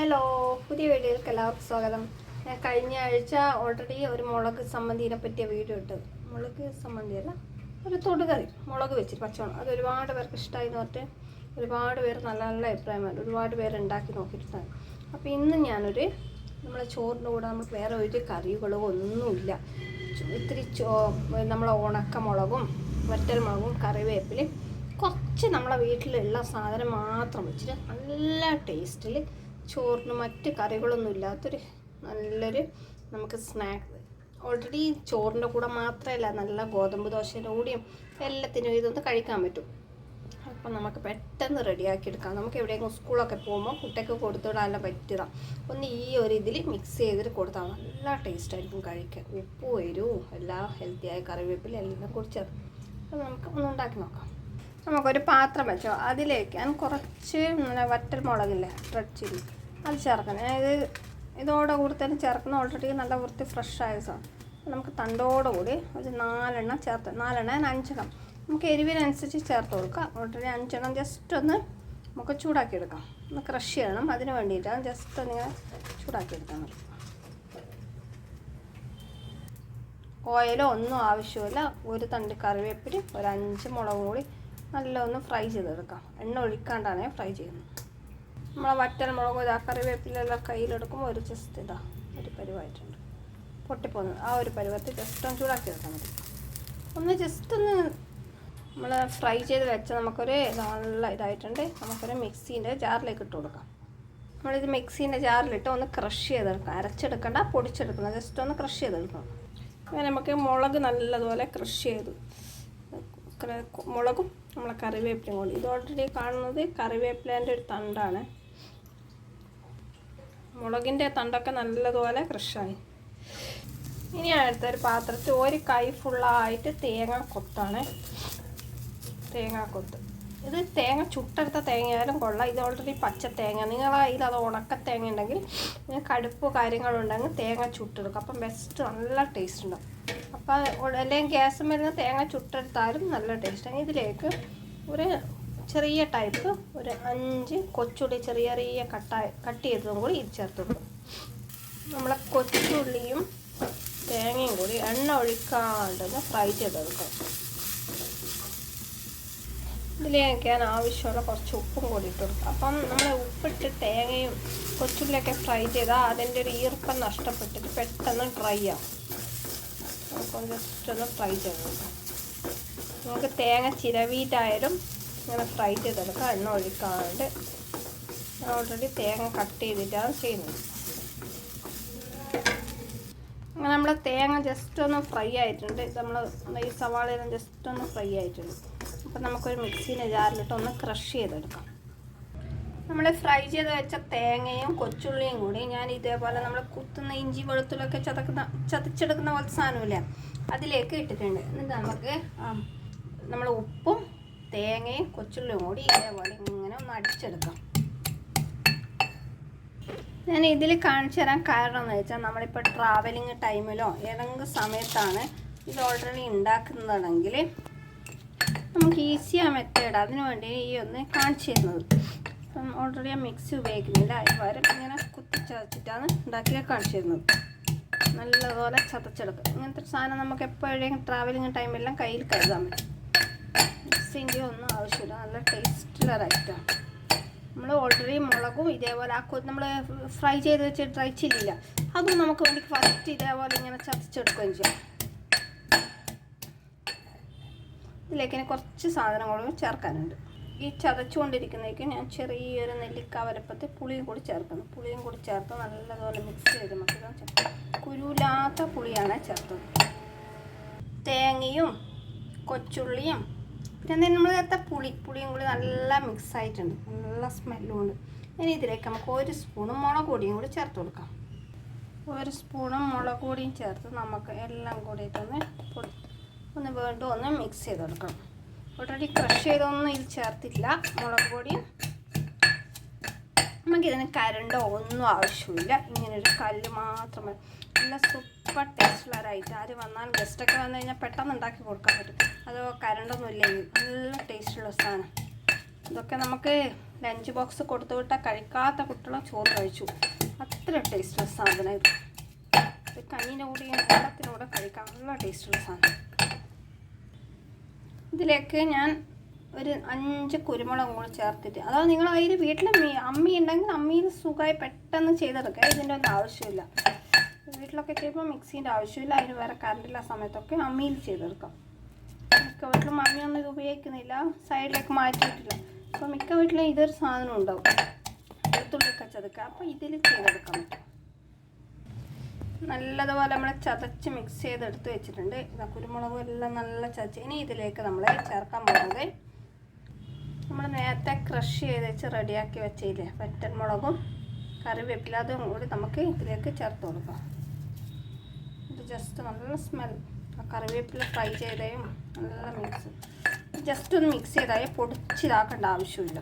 Hello പുതിയ വീഡിയോയിലേക്ക് എല്ലാവർക്കും സ്വാഗതം. ഞാൻ കഴിഞ്ഞ ആഴ്ച ഓൾറെഡി ഒരു മുളക് സംബന്ധിനെ പറ്റിയ വീഡിയോ ഇട്ടത് മുളക് സംബന്ധിയല്ല ഒരു തൊടുകറി മുളക് വെച്ചിട്ട് പച്ചമുളക്. അത് ഒരുപാട് പേർക്ക് ഇഷ്ടമായി എന്ന് പറഞ്ഞിട്ട് ഒരുപാട് പേര് നല്ല നല്ല അഭിപ്രായമാണ് ഒരുപാട് പേര് ഉണ്ടാക്കി നോക്കിയിട്ടാണ് അപ്പോൾ ഇന്ന് ഞാനൊരു നമ്മളെ ചോറിന്റെ കൂടെ നമുക്ക് വേറെ ഒരു കറികളോ ഒന്നുമില്ല. ഇത്തിരി ചോ നമ്മളെ ഉണക്കമുളകും വറ്റൽമുളകും കറിവേപ്പിലയും കുറച്ച് നമ്മളെ വീട്ടിലുള്ള സാധനം മാത്രം വെച്ചിട്ട് നല്ല ടേസ്റ്റിൽ ചോറിന് മറ്റ് കറികളൊന്നും ഇല്ലാത്തൊരു നല്ലൊരു നമുക്ക് സ്നാക്ക് ഓൾറെഡി ചോറിന്റെ കൂടെ മാത്രമല്ല നല്ല ഗോതമ്പ് ദോശയുടെ കൂടിയും എല്ലാത്തിനും ഇതൊന്ന് കഴിക്കാൻ പറ്റും. അപ്പം നമുക്ക് പെട്ടെന്ന് റെഡിയാക്കി എടുക്കാം. നമുക്ക് എവിടെയെങ്കിലും സ്കൂളൊക്കെ പോകുമ്പോൾ കുട്ടിയൊക്കെ കൊടുത്തുവിടാൻ പറ്റിയതാണ് ഒന്ന് ഈ ഒരു ഇതിൽ മിക്സ് ചെയ്തിട്ട് കൊടുത്താൽ നല്ല ടേസ്റ്റ് ആയിരിക്കും കഴിക്കാൻ. ഉപ്പ് എരിവും എല്ലാ ഹെൽത്തിയായ കറിവേപ്പില എല്ലാം കുടിച്ചത് അപ്പം നമുക്ക് ഒന്ന് ഉണ്ടാക്കി നോക്കാം. നമുക്കൊരു പാത്രം വെച്ചോ. അതിലേക്ക് ഞാൻ കുറച്ച് നല്ല വറ്റൽ മുളകില്ലേ റെഡ് ചില്ലി അത് ചേർക്കണം. ഇത് ഇതോടെ കൂടി തന്നെ ചേർക്കുന്ന ഓൾറെഡി നല്ല വൃത്തി ഫ്രഷ് ആയ സാധനം നമുക്ക് തണ്ടോടുകൂടി ഒരു നാലെണ്ണം ചേർത്ത് നാലെണ്ണം ഞാൻ അഞ്ചെണ്ണം. നമുക്ക് എരിവിനനുസരിച്ച് ചേർത്ത് കൊടുക്കാം. ഓൾറെഡി അഞ്ചെണ്ണം ജസ്റ്റ് ഒന്ന് നമുക്ക് ചൂടാക്കി എടുക്കാം ഒന്ന് ക്രഷ് ചെയ്യണം. അതിന് വേണ്ടിയിട്ടാണ് ജസ്റ്റ് ഒന്നിങ്ങനെ ചൂടാക്കി എടുക്കാൻ ഓയിലോ ഒന്നും ആവശ്യമില്ല. ഒരു തണ്ട് കറിവേപ്പിലും ഒരു അഞ്ച് മുളക് കൂടി നല്ല ഒന്ന് ഫ്രൈ ചെയ്തെടുക്കാം. എണ്ണ ഒഴിക്കാണ്ടാണ് ഫ്രൈ ചെയ്യുന്നത്. നമ്മളെ വറ്റൽ മുളക് ഇതാ കറിവേപ്പിലെല്ലാം കയ്യിലെടുക്കുമ്പോൾ ഒരു ജസ്റ്റ് ഇതാ ഒരു പരുവായിട്ടുണ്ട്. പൊട്ടിപ്പോകുന്നത് ആ ഒരു പരുവത്തിൽ ജസ്റ്റ് ഒന്ന് ചൂടാക്കി എടുക്കാൻ മതി. ഒന്ന് ജസ്റ്റ് ഒന്ന് നമ്മൾ ഫ്രൈ ചെയ്ത് വെച്ച നമുക്കൊരു നല്ല ഇതായിട്ടുണ്ട്. നമുക്കൊരു മിക്സീന്റെ ജാറിലേക്ക് ഇട്ട് കൊടുക്കാം. നമ്മളിത് മിക്സീന്റെ ജാറിലിട്ട് ഒന്ന് ക്രഷ് ചെയ്തെടുക്കാം. അരച്ചെടുക്കണ്ട പൊടിച്ചെടുക്കണം. ജസ്റ്റ് ഒന്ന് ക്രഷ് ചെയ്തെടുക്കണം. നമുക്ക് മുളക് നല്ലതുപോലെ ക്രഷ് ചെയ്തു മുളകും നമ്മളെ കറിവേപ്പിലയും കൂടി. ഇത് ഓൾറെഡി കാണുന്നത് കറിവേപ്പിലേന്റെ ഒരു തണ്ടാണ്. മുളകിന്റെ തണ്ടൊക്കെ നല്ലതുപോലെ ക്രഷായി ഇനി അടുത്തൊരു പാത്രത്തിൽ ഒരു കൈ ഫുള്ളായിട്ട് തേങ്ങ കൊത്താണ്. തേങ്ങ കൊത്ത്. ഇത് തേങ്ങ ചുട്ടെടുത്ത തേങ്ങയായാലും കൊള്ളാം. ഇത് ഓൾറെഡി പച്ച തേങ്ങ. നിങ്ങൾ കയ്യിൽ അത് ഉണക്ക തേങ്ങ ഉണ്ടെങ്കിൽ കടുപ്പ് കാര്യങ്ങളുണ്ടെങ്കിൽ തേങ്ങ ചുട്ടെടുക്കും. അപ്പം ബെസ്റ്റ് നല്ല ടേസ്റ്റ് ഉണ്ടാവും. അപ്പോൾ അല്ലെങ്കിൽ ഗ്യാസ് മരുന്ന് തേങ്ങ ചുട്ടെടുത്താലും നല്ല ടേസ്റ്റാണ് ഇതിലേക്ക് ഒരു ചെറിയ ടൈപ്പ് ഒരു അഞ്ച് കൊച്ചുള്ളി ചെറിയ ചെറിയ കട്ട കട്ട് ചെയ്തതും കൂടി ഇത് ചേർത്തിടും. നമ്മളെ കൊച്ചുള്ളിയും തേങ്ങയും കൂടി എണ്ണ ഒഴിക്കാണ്ടെന്ന് ഫ്രൈ ചെയ്തെടുക്കണം ഇതിലേക്ക് ഞാൻ ആവശ്യമുള്ള കുറച്ച് ഉപ്പും കൂടി ഇട്ട് കൊടുക്കും അപ്പം നമ്മൾ ഉപ്പിട്ട് തേങ്ങയും കൊച്ചുള്ളിയൊക്കെ ഫ്രൈ ചെയ്താൽ അതിന്റെ ഒരു ഈർപ്പം നഷ്ടപ്പെട്ടിട്ട് പെട്ടെന്ന് ഡ്രൈ ആവും. നമുക്കൊന്ന് ജസ്റ്റ് ഒന്ന് ഫ്രൈ ചെയ്തെടുക്കാം നമുക്ക് തേങ്ങ ചിരവിയിട്ടായാലും ഇങ്ങനെ ഫ്രൈ ചെയ്തെടുക്കാം. എണ്ണ ഒഴിക്കാണ്ട്. ഓൾറെഡി തേങ്ങ കട്ട് ചെയ്തിട്ടാണ് ചെയ്യുന്നത്. അങ്ങനെ നമ്മൾ തേങ്ങ ജസ്റ്റ് ഒന്ന് ഫ്രൈ ആയിട്ടുണ്ട്. നമ്മൾ ഈ സവാളയെല്ലാം ജസ്റ്റ് ഒന്ന് ഫ്രൈ ആയിട്ടുണ്ട്. അപ്പം നമുക്കൊരു മിക്സീന്റെ ജാറിലിട്ട് ഒന്ന് ക്രഷ് ചെയ്തെടുക്കാം. നമ്മൾ ഫ്രൈ ചെയ്ത് വെച്ച തേങ്ങയും കൊച്ചുള്ളിയും കൂടി ഞാൻ ഇതേപോലെ നമ്മൾ കുത്തുന്ന ഇഞ്ചി വെളുത്തുള്ളൊക്കെ ചതക്കുന്ന ചതച്ചെടുക്കുന്ന പോലത്തെ സാധനമില്ലേ? അതിലേക്ക് ഇട്ടിട്ടുണ്ട്. എന്നിട്ട് നമുക്ക് നമ്മൾ ഉപ്പും തേങ്ങയും കൊച്ചുള്ളിയും കൂടി ഇതേപോലെ ഇങ്ങനെ ഒന്ന് അടിച്ചെടുക്കാം. ഞാൻ ഇതിൽ കാണിച്ചു തരാൻ കാരണം എന്ന് വെച്ചാൽ നമ്മളിപ്പോൾ ട്രാവലിംഗ് ടൈമിലോ ഏതെങ്കിലും സമയത്താണ് ഇത് ഓൾറെഡി ഉണ്ടാക്കുന്നതെങ്കിൽ നമുക്ക് ഈസിയാണ് മെത്തേഡ് അതിനു വേണ്ടി ഈ ഒന്ന് കാണിച്ചു തരുന്നത്. അപ്പം ഓൾറെഡി ആ മിക്സി ഉപയോഗിക്കുന്നില്ല. അതിന് ഇങ്ങനെ കുത്തി ചതച്ചിട്ടാണ് ഉണ്ടാക്കി കാണിച്ചു തരുന്നത് നല്ലപോലെ ചതച്ചെടുക്കും ഇങ്ങനത്തെ സാധനം നമുക്ക് എപ്പോഴും ട്രാവലിങ് ടൈമെല്ലാം കയ്യിൽ കരുതാൻ പറ്റും. മിക്സിന്റെ ഒന്നും ആവശ്യമില്ല. നല്ല ടേസ്റ്റുള്ള ഐറ്റമാണ് നമ്മൾ ഓൾറെഡി മുളകും ഇതേപോലെ ആ നമ്മൾ ഫ്രൈ ചെയ്ത് വെച്ച് ഡ്രൈ ചില്ലില്ല അതും നമുക്ക് വേണ്ടി ഫസ്റ്റ് ഇതേപോലെ ഇങ്ങനെ ചതച്ചെടുക്കുകയും ചെയ്യാം. ഇതിലേക്ക് കുറച്ച് സാധനങ്ങളും ചേർക്കാനുണ്ട്. ഈ ചതച്ചുകൊണ്ടിരിക്കുന്നതിലേക്ക് ഞാൻ ചെറിയൊരു നെല്ലിക്ക വരപ്പത്ത് പുളിയും കൂടി ചേർക്കുന്നു. പുളിയും കൂടി ചേർത്ത് നല്ലതുപോലെ മിക്സ് ചെയ്ത് നമുക്ക് കുരുവില്ലാത്ത പുളിയാണ് ചേർത്തത്. തേങ്ങയും കൊച്ചുള്ളിയും പിന്നെ നമ്മൾ നേരത്തെ പുളി പുളിയും കൂടി നല്ല മിക്സ് ആയിട്ടുണ്ട്. നല്ല സ്മെല്ലും ഉണ്ട്. ഇനി ഇതിലേക്ക് നമുക്ക് ഒരു സ്പൂണും മുളക് പൊടിയും കൂടി ചേർത്ത് കൊടുക്കാം. ഒരു സ്പൂണും മുളക് പൊടിയും ചേർത്ത് നമുക്ക് എല്ലാം കൂടിയിട്ടൊന്ന് ഒന്ന് വീണ്ടും ഒന്ന് മിക്സ് ചെയ്ത് കൊടുക്കണം ഓൾറെഡി ക്രഷ് ചെയ്തൊന്നും ഇത് ചേർത്തില്ല മുളക് പൊടിയും നമുക്കിതിന് കരണ്ടോ ഒന്നും ആവശ്യമില്ല. ഇങ്ങനൊരു കല്ല് മാത്രം മതി. നല്ല സൂപ്പർ ടേസ്റ്റുള്ള ഒരു ഐറ്റം ആര് വന്നാൽ ഗസ്റ്റൊക്കെ വന്നു കഴിഞ്ഞാൽ പെട്ടെന്ന് ഉണ്ടാക്കി കൊടുക്കാൻ പറ്റും. അതോ കരണ്ടൊന്നും ഇല്ലെങ്കിൽ. നല്ല ടേസ്റ്റുള്ള സാധനം. ഇതൊക്കെ നമുക്ക് ലഞ്ച് ബോക്സ് കൊടുത്തു വിട്ടാൽ കഴിക്കാത്ത കുട്ടികളും ചോറ് കഴിച്ചു. അത്ര ടേസ്റ്റുള്ള സാധനം ഇത്. കഞ്ഞിന്റെ കൂടെയും വെള്ളത്തിനൂടെ കഴിക്കാൻ നല്ല ടേസ്റ്റുള്ള സാധനം. ഇതിലേക്ക് ഞാൻ ഒരു അഞ്ച് കുരുമുളക് കൂടി ചേർത്തിട്ട് അതായത് നിങ്ങൾ അതിൽ വീട്ടിൽ മീ അമ്മി ഉണ്ടെങ്കിൽ അമ്മിയിൽ സുഖമായി പെട്ടെന്ന് ചെയ്തെടുക്കുക. ഇതിന്റെ ഒന്നും ആവശ്യമില്ല. വീട്ടിലൊക്കെ ചെയ്യുമ്പോൾ മിക്സീന്റെ ആവശ്യമില്ല. അതിന് വേറെ കറണ്ടില്ല സമയത്തൊക്കെ അമ്മിയിൽ ചെയ്തെടുക്കാം. മിക്ക വീട്ടിലും അമ്മിയൊന്നും ഇത് ഉപയോഗിക്കുന്നില്ല. സൈഡിലേക്ക് മാറ്റിയിട്ടില്ല. അപ്പോൾ മിക്ക വീട്ടിലും ഇതൊരു സാധനം ഉണ്ടാവും. വെളുത്തുള്ളിയൊക്കെ ചതുക്കുക അപ്പോൾ ഇതിൽ ചെയ്തെടുക്കാൻ പറ്റും നല്ലതുപോലെ നമ്മൾ ചതച്ച് മിക്സ് ചെയ്തെടുത്ത് വെച്ചിട്ടുണ്ട്. ഇതാ കുരുമുളകും എല്ലാം നല്ല ചതച്ച്. ഇനി ഇതിലേക്ക് നമ്മൾ ചേർക്കാൻ പോകുന്നത് നമ്മൾ നേരത്തെ ക്രഷ് ചെയ്ത് വെച്ച് റെഡിയാക്കി വെച്ചില്ലേ പറ്റൻ മുളകും കറിവേപ്പില അതും കൂടി നമുക്ക് ഇതിലേക്ക് ചേർത്ത് കൊടുക്കാം. ഇത് ജസ്റ്റ് നല്ല സ്മെൽ കറിവേപ്പില ഫ്രൈ ചെയ്തയും നല്ല മിക്സ് ജസ്റ്റ് ഒന്ന് മിക്സ് ചെയ്താൽ പൊടിച്ചിതാക്കേണ്ട ആവശ്യമില്ല.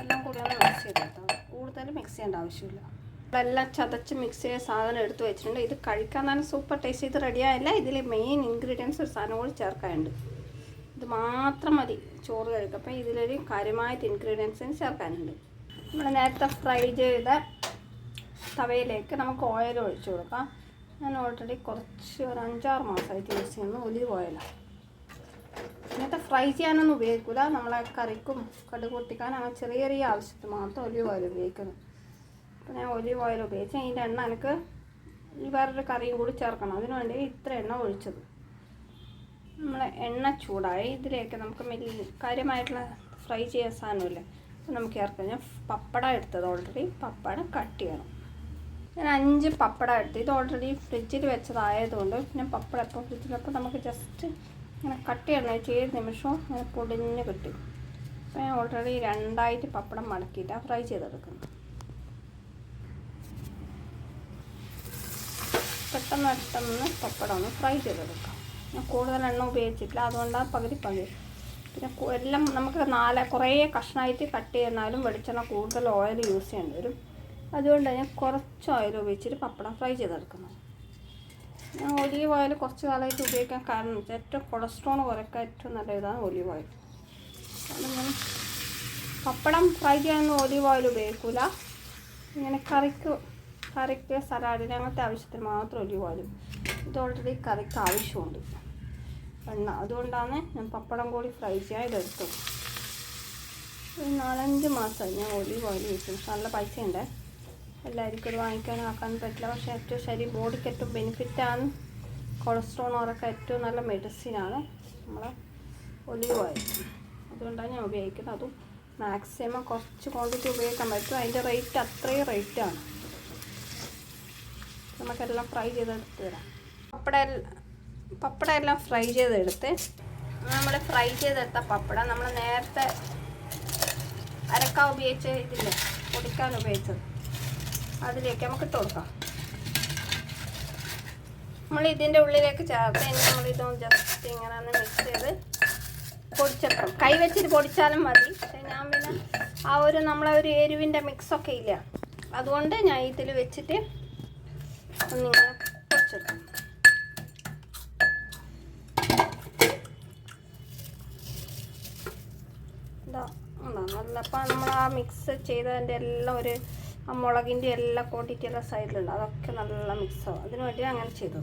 എല്ലാം കൂടി ഒന്ന് മിക്സ് ചെയ്തെടുത്താൽ. കൂടുതൽ മിക്സ് ചെയ്യേണ്ട ആവശ്യമില്ല. എല്ലാം ചതച്ച് മിക്സ് ചെയ്ത സാധനം എടുത്ത് വെച്ചിട്ടുണ്ട്. ഇത് കഴിക്കാൻ തന്നെ സൂപ്പർ ടേസ്റ്റ് ഇത് റെഡിയായല്ല ഇതിൽ മെയിൻ ഇൻഗ്രീഡിയൻസ് ഒരു സാധനം കൂടി ചേർക്കാനുണ്ട്. ഇത് മാത്രം മതി ചോറ് കഴിക്കും അപ്പം ഇതിലൊരു കാര്യമായിട്ട് ഇൻഗ്രീഡിയൻസും ചേർക്കാനുണ്ട്. നമ്മൾ നേരത്തെ ഫ്രൈ ചെയ്ത തവയിലേക്ക് നമുക്ക് ഓയിൽ ഒഴിച്ചു കൊടുക്കാം. ഞാൻ ഓൾറെഡി കുറച്ച് ഒരു അഞ്ചാറ് മാസമായിട്ട് യൂസ് ചെയ്യുന്ന ഒലിവ് ഓയിലാണ് ഇങ്ങനത്തെ ഫ്രൈ ചെയ്യാനൊന്നും ഉപയോഗിക്കില്ല നമ്മളെ കറിക്കും കടുക് അങ്ങനെ ചെറിയ ചെറിയ ആവശ്യത്തിന് മാത്രം ഒലിവ് ഓയിൽ ഉപയോഗിക്കുന്നു. അപ്പോൾ ഞാൻ ഒലിവ് ഓയിൽ ഉപയോഗിച്ച് അതിന്റെ എണ്ണ എനിക്ക് വേറൊരു കറിയും കൂടി ചേർക്കണം. അതിനു വേണ്ടി ഇത്ര എണ്ണ ഒഴിച്ചത്. നമ്മൾ എണ്ണ ചൂടായി. ഇതിലേക്ക് നമുക്ക് മെല്ലി കാര്യമായിട്ടുള്ള ഫ്രൈ ചെയ്യാൻ സാധനമില്ലേ? അപ്പോൾ നമുക്ക് ചേർക്കാം. ഞാൻ പപ്പട എടുത്തത് ഓൾറെഡി പപ്പട കട്ട് ചെയ്യണം. ഞാൻ അഞ്ച് പപ്പട എടുത്ത്. ഇത് ഓൾറെഡി ഫ്രിഡ്ജിൽ വെച്ചതായതുകൊണ്ട് ഞാൻ പപ്പടം എപ്പോൾ ഫ്രിഡ്ജിലപ്പോൾ നമുക്ക് ജസ്റ്റ് ഇങ്ങനെ കട്ട് ചെയ്യണം. ചെയ്ത നിമിഷവും ഇങ്ങനെ പൊടിഞ്ഞ് കിട്ടും. അപ്പോൾ ഞാൻ ഓൾറെഡി രണ്ടായിട്ട് പപ്പടം മടക്കിയിട്ടാണ് ഫ്രൈ ചെയ്തെടുക്കുന്നത് പെട്ടെന്ന് പെട്ടെന്ന് പപ്പടം ഒന്ന് ഫ്രൈ ചെയ്തെടുക്കാം. ഞാൻ കൂടുതൽ എണ്ണ ഉപയോഗിച്ചിട്ടില്ല അതുകൊണ്ടാണ് പകുതി പകുതി. പിന്നെ എല്ലാം നമുക്ക് നാല് കുറേ കഷ്ണമായിട്ട് കട്ട് ചെയ്യുന്നാലും വെളിച്ചെണ്ണ കൂടുതൽ ഓയിൽ യൂസ് ചെയ്യേണ്ടി വരും. അതുകൊണ്ടാണ് ഞാൻ കുറച്ച് ഓയിൽ ഉപയോഗിച്ചിട്ട് പപ്പടം ഫ്രൈ ചെയ്തെടുക്കുന്നത്. ഞാൻ ഒലീവ് ഓയിൽ കുറച്ച് കാലമായിട്ട് ഉപയോഗിക്കാൻ കാരണം വെച്ചാൽ ഏറ്റവും കൊളസ്ട്രോൾ കുറയ്ക്കാൻ ഏറ്റവും നല്ല ഇതാണ് ഒലീവ് ഓയിൽ പപ്പടം ഫ്രൈ ചെയ്യാനൊന്നും ഒലീവ് ഓയിൽ ഉപയോഗിക്കില്ല ഇങ്ങനെ കറിക്ക് കറിക്ക് സലാഡിന് അങ്ങനത്തെ ആവശ്യത്തിന് മാത്രം ഒലിവ് ഓയിൽ ഇത് ഓൾറെഡി കറിക്ക് ആവശ്യമുണ്ട്. എണ്ണ. അതുകൊണ്ടാണ് ഞാൻ പപ്പടം കൂടി ഫ്രൈ ചെയ്യാൻ ഇതെടുത്തത് ഒരു നാലഞ്ച് മാസമായി ഞാൻ ഒലിവ് ഓയിൽ വെച്ചു പക്ഷെ നല്ല പൈസയുണ്ട്. എല്ലാവർക്കും ഇത് വാങ്ങിക്കാനും ആക്കാനും പറ്റില്ല. പക്ഷേ ഏറ്റവും ശരി ബോഡിക്ക് ഏറ്റവും ബെനിഫിറ്റാണ് കൊളസ്ട്രോളൊക്കെ ഏറ്റവും നല്ല മെഡിസിനാണ് നമ്മളെ ഒലിവ് ഓയിൽ. അതുകൊണ്ടാണ് ഞാൻ ഉപയോഗിക്കുന്നത്. അതും മാക്സിമം കുറച്ച് ക്വാണ്ടിറ്റി ഉപയോഗിക്കാൻ പറ്റും. അതിന്റെ റേറ്റ് അത്രയും റേറ്റാണ് നമുക്കെല്ലാം ഫ്രൈ ചെയ്തെടുത്ത് തരാം. പപ്പട പപ്പട എല്ലാം ഫ്രൈ ചെയ്തെടുത്ത് നമ്മൾ ഫ്രൈ ചെയ്തെടുത്ത പപ്പട നമ്മൾ നേരത്തെ അരക്കാൻ ഉപയോഗിച്ച ഇതില്ലേ പൊടിക്കാൻ ഉപയോഗിച്ചത്. അതിലേക്ക് നമുക്ക് ഇട്ട് കൊടുക്കാം. നമ്മൾ ഇതിന്റെ ഉള്ളിലേക്ക് ചേർത്ത് ഇനി നമ്മൾ ഇതൊന്ന് ജസ്റ്റ് ഇങ്ങനെ ഒന്ന് മിക്സ് ചെയ്ത് പൊടിച്ചെടുക്കാം കൈ വെച്ചിട്ട് പൊടിച്ചാലും മതി. പക്ഷേ ഞാൻ പിന്നെ ആ ഒരു നമ്മളെ ഒരു എരിവിന്റെ മിക്സൊക്കെ ഇല്ല. അതുകൊണ്ട് ഞാൻ ഇതിൽ വെച്ചിട്ട് ഒന്നിങ്ങനെ കുറച്ചെടുക്കണം നല്ല അപ്പം നമ്മൾ ആ മിക്സ് ചെയ്തതിന്റെ എല്ലാം ഒരു ആ മുളകിന്റെ എല്ലാ ക്വാണ്ടിറ്റി എല്ലാം സൈഡിലുണ്ട് അതൊക്കെ നല്ല മിക്സ് ആവും അതിന് വേണ്ടി അങ്ങനെ ചെയ്തു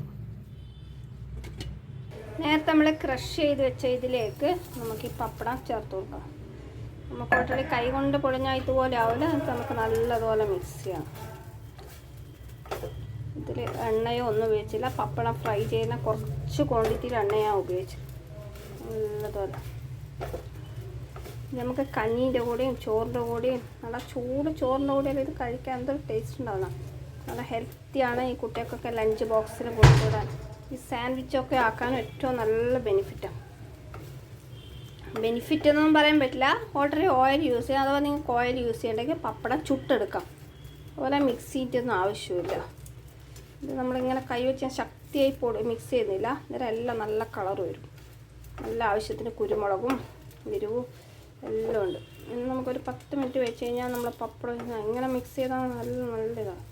നേരത്തെ നമ്മൾ ക്രഷ് ചെയ്ത് വെച്ച ഇതിലേക്ക് നമുക്ക് ഈ പപ്പടം ചേർത്ത് കൊടുക്കാം നമുക്ക് ഓൾറെഡി കൈ കൊണ്ട് പൊളിഞ്ഞാൽ ഇതുപോലെ ആവില്ല നമുക്ക് നല്ലതുപോലെ മിക്സ് ചെയ്യാം ഇതിൽ എണ്ണയോ ഒന്നും ഉപയോഗിച്ചില്ല. പപ്പടം ഫ്രൈ ചെയ്യുന്ന കുറച്ച് ക്വാണ്ടിറ്റിയിൽ എണ്ണയാണ് ഉപയോഗിച്ചത്. നല്ലതുപോലെ നമുക്ക് കഞ്ഞീന്റെ കൂടെയും ചോറിന്റെ കൂടെയും നല്ല ചൂട് ചോറിന്റെ കൂടെയും ഇത് കഴിക്കാൻ എന്തൊരു ടേസ്റ്റ് ഉണ്ടാവണം നല്ല ഹെൽത്തിയാണ് ഈ കുട്ടികൾക്കൊക്കെ ലഞ്ച് ബോക്സിൽ കൊടുത്തുവിടാൻ. ഈ സാൻഡ്വിച്ചൊക്കെ ആക്കാനും ഏറ്റവും നല്ല ബെനിഫിറ്റാണ് ബെനിഫിറ്റ് എന്നൊന്നും പറയാൻ പറ്റില്ല. ഓൾറെഡി ഓയിൽ യൂസ് ചെയ്യാം. അഥവാ നിങ്ങൾക്ക് ഓയിൽ യൂസ് ചെയ്യണമെങ്കിൽ പപ്പടം ചുട്ടെടുക്കാം. അതുപോലെ മിക്സിന്റെ ഒന്നും ആവശ്യമില്ല. ഇത് നമ്മളിങ്ങനെ കൈവച്ച് ഞാൻ ശക്തിയായി പൊടി മിക്സ് ചെയ്യുന്നില്ല. അന്നേരം എല്ലാം നല്ല കളർ വരും. നല്ല ആവശ്യത്തിന് കുരുമുളകും എരിവും എല്ലാം ഉണ്ട്. ഇനി നമുക്കൊരു പത്ത് മിനിറ്റ് വെച്ച് കഴിഞ്ഞാൽ നമ്മൾ പപ്പടം എങ്ങനെ മിക്സ് ചെയ്താൽ നല്ല നല്ല ഇതാണ്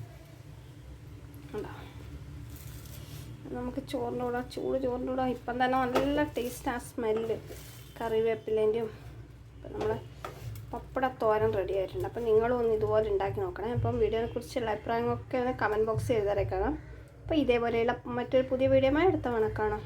നമുക്ക് ചോറിന്റെ കൂടെ ചൂട് ചോറിന്റെ കൂടെ ഇപ്പം തന്നെ നല്ല ടേസ്റ്റ് ആ സ്മെല്ല് കറിവേപ്പിലേന്റെയും ഇപ്പം നമ്മൾ പപ്പട തോരൻ റെഡി ആയിട്ടുണ്ട്. അപ്പം നിങ്ങളും ഒന്ന് ഇതുപോലെ ഉണ്ടാക്കി നോക്കണം. അപ്പം വീഡിയോനെ കുറിച്ചുള്ള അഭിപ്രായങ്ങളൊക്കെ ഒന്ന് കമന്റ് ബോക്സിൽ എഴുതാറേക്കാം അപ്പോൾ ഇതേപോലെയുള്ള മറ്റൊരു പുതിയ വീഡിയോമായി അടുത്ത കാണാം